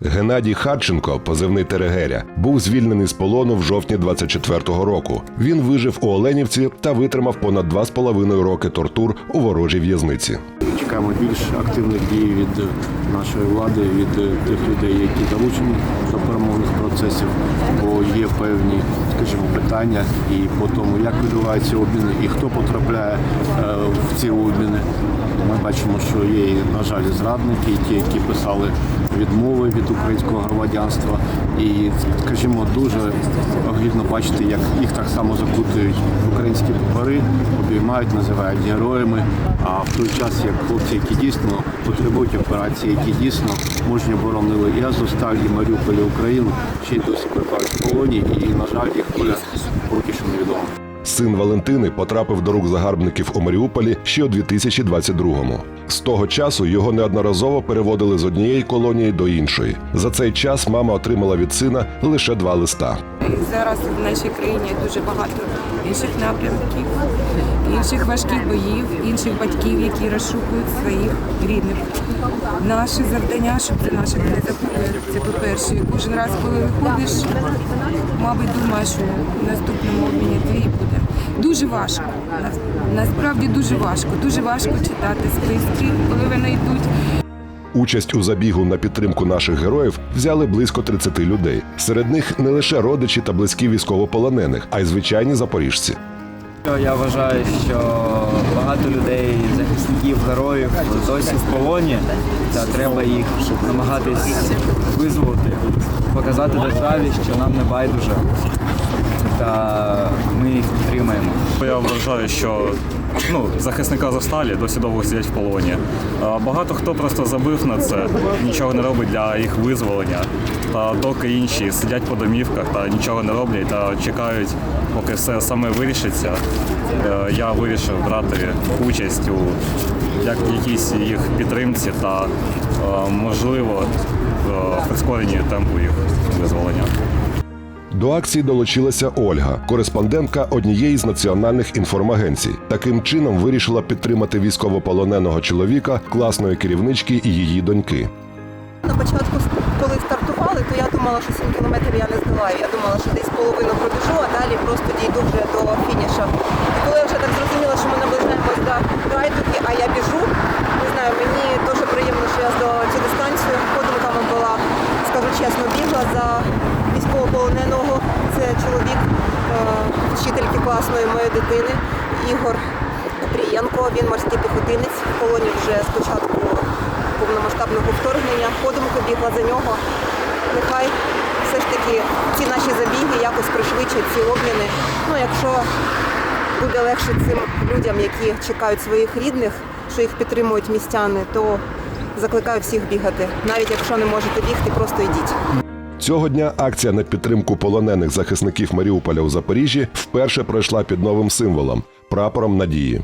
Геннадій Харченко, позивний Терегеря, був звільнений з полону в жовтні 24-го року. Він вижив у Оленівці та витримав понад два з половиною роки тортур у ворожій в'язниці. Чекаємо більш активних дій від нашої влади, від тих людей, які залучені до перемовних процесів, бо є певні, скажімо, питання і по тому, як відбуваються обміни і хто потрапляє е, в ці обміни. Ми бачимо, що є, на жаль, зрадники, ті, які писали відмови від українського громадянства. І, скажімо, дуже огидно бачити, як їх так само закутують українські папери, обіймають, називають героями. А в той час, як хлопці, які дійсно потребують операції, які дійсно мужньо боронили і Азовсталь, і Маріуполь, і Україну, ще й досі перебувають в полоні, і, на жаль, їх доля поки що невідома. Син Валентини потрапив до рук загарбників у Маріуполі ще у 2022-му. З того часу його неодноразово переводили з однієї колонії до іншої. За цей час мама отримала від сина лише два листа. Зараз в нашій країні дуже багато інших напрямків, інших важких боїв, інших батьків, які розшукують своїх рідних. Наше завдання, щоб це наших. Це по-перше. Кожен раз, коли виходиш, мабуть, думаєш, що в наступному обміні твій буде. Дуже важко. Насправді дуже важко. Дуже важко читати списки, коли вони йдуть. Участь у забігу на підтримку наших героїв взяли близько 30 людей. Серед них не лише родичі та близькі військовополонених, а й звичайні запоріжці. Я вважаю, що багато людей, захисників, героїв досі в полоні, та треба їх намагатись визволити, показати державі, що нам не байдуже, та. Я вважаю, що ну, захисника Засталі досі довго сидять в полоні. Багато хто просто забив на це, нічого не робить для їх визволення. Та доки інші сидять по домівках та нічого не роблять та чекають, поки все саме вирішиться. е, Я вирішив брати участь у як якійсь їх підтримці та е, можливо е, прискоренні темпу їх визволення. До акції долучилася Ольга, кореспондентка однієї з національних інформагенцій. Таким чином вирішила підтримати військовополоненого чоловіка, класної керівнички і її доньки. На початку, коли стартували, то я думала, що 7 кілометрів я не здолаю. Я думала, що десь половину пробіжу, а далі просто дійду вже до фініша. І коли я вже так зрозуміла, що ми наближаємось до Гайдуки, а я біжу, не знаю, мені дуже приємно, що я здолала цю дистанцію. Подругами була, скажу чесно, бігла за військовополоненого. Це чоловік е, вчительки класної моєї дитини Ігор Прієнко. Він морський піхотинець в полоні вже спочатку повномасштабного вторгнення. Подумки бігла за нього. Нехай все ж таки ці наші забіги якось пришвидшать ці обміни. Ну, якщо буде легше цим людям, які чекають своїх рідних, що їх підтримують містяни, то закликаю всіх бігати. Навіть якщо не можете бігти, просто йдіть. Цього дня акція на підтримку полонених захисників Маріуполя у Запоріжжі вперше пройшла під новим символом прапором надії.